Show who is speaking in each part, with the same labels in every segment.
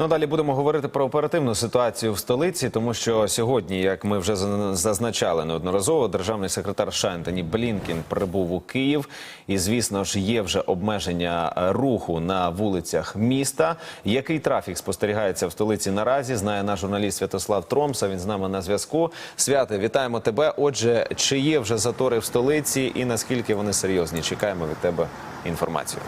Speaker 1: Ну далі будемо говорити про оперативну ситуацію в столиці, тому що сьогодні, як ми вже зазначали неодноразово, державний секретар США Блінкін прибув у Київ, і звісно ж є вже обмеження е, руху на вулицях міста. Який трафік спостерігається в столиці наразі? Знає наш журналіст Святослав Тромса. Він з нами на зв'язку. Святе, вітаємо тебе. Отже, чи є вже затори в столиці, і наскільки вони серйозні? Чекаємо від тебе інформацію.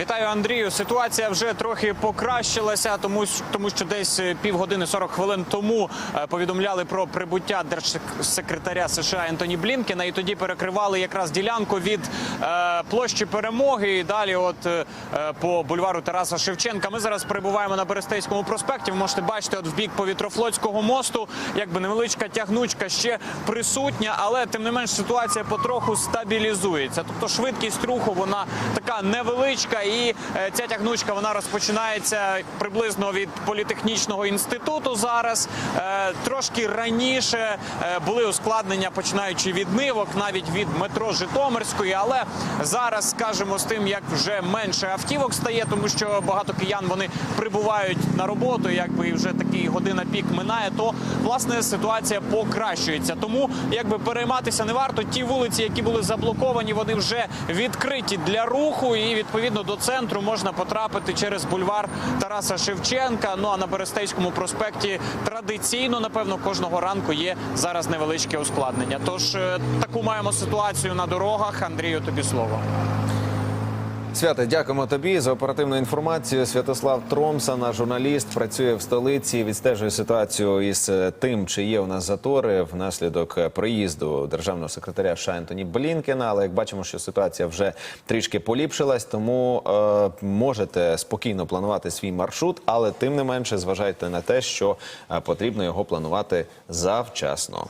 Speaker 2: Вітаю, Андрію. Ситуація вже трохи покращилася, тому тому що десь е, півгодини 40 хвилин тому е, повідомляли про прибуття держсекретаря США Ентоні Блінкена, і тоді перекривали якраз ділянку від е, площі перемоги і далі, от е, е, по бульвару Тараса Шевченка. Ми зараз перебуваємо на Берестейському проспекті. Ви можете бачити, от в бік повітрофлотського мосту, якби невеличка тягнучка ще присутня, але тим не менш ситуація потроху стабілізується. Тобто швидкість руху вона така невеличка, і е, ця тягнучка вона розпочинається приблизно від політехнічного інституту. Зараз Е, трошки раніше е, були ускладнення, починаючи від нивок, навіть від метро Житомирської. Але зараз скажемо з тим, як вже менше автівок стає, тому що багато киян вони прибувають на роботу. Якби вже такий година пік минає, то власне ситуація покращується. Тому якби перейматися не варто. Ті вулиці, які були заблоковані, вони вже відкриті для руху, і відповідно до центру можна потрапити через бульвар Тараса Шевченка. Ну а на Берестейському проспекті традиційно, напевно, кожного ранку є зараз невеличке ускладнення. Тож е, таку маємо ситуацію на дорогах. Андрію, тобі слово.
Speaker 1: Свята, дякуємо тобі за оперативну інформацію. Святослав Тромса, наш журналіст, працює в столиці, відстежує ситуацію із е, тим, чи є у нас затори внаслідок е, приїзду державного секретаря США Ентоні Блінкена. Але як бачимо, що ситуація вже трішки поліпшилась, тому е, можете спокійно планувати свій маршрут, але тим не менше зважайте на те, що е, потрібно його планувати завчасно.